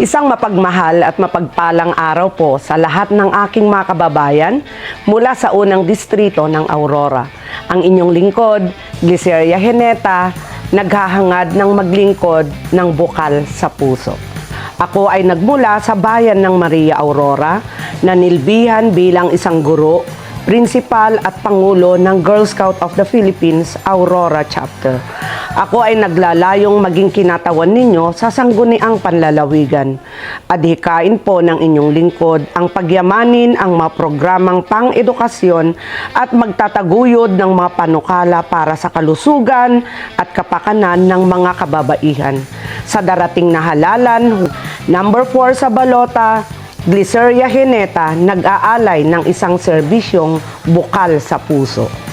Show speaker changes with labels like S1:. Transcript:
S1: Isang mapagmahal at mapagpalang araw po sa lahat ng aking mga kababayan mula sa unang distrito ng Aurora. Ang inyong lingkod, Gliceria Heneta, naghahangad ng maglingkod ng bukal sa puso. Ako ay nagmula sa bayan ng Maria Aurora na nilbihan bilang isang guro, principal at pangulo ng Girl Scout of the Philippines Aurora Chapter. Ako ay naglalayong maging kinatawan ninyo sa sangguniang panlalawigan. Adhikain po ng inyong lingkod ang pagyamanin ang mga programang pang-edukasyon at magtataguyod ng mga panukala para sa kalusugan at kapakanan ng mga kababaihan. Sa darating na halalan, number 4 sa balota, Gliceria Heneta nag-aalay ng isang serbisyong bukal sa puso.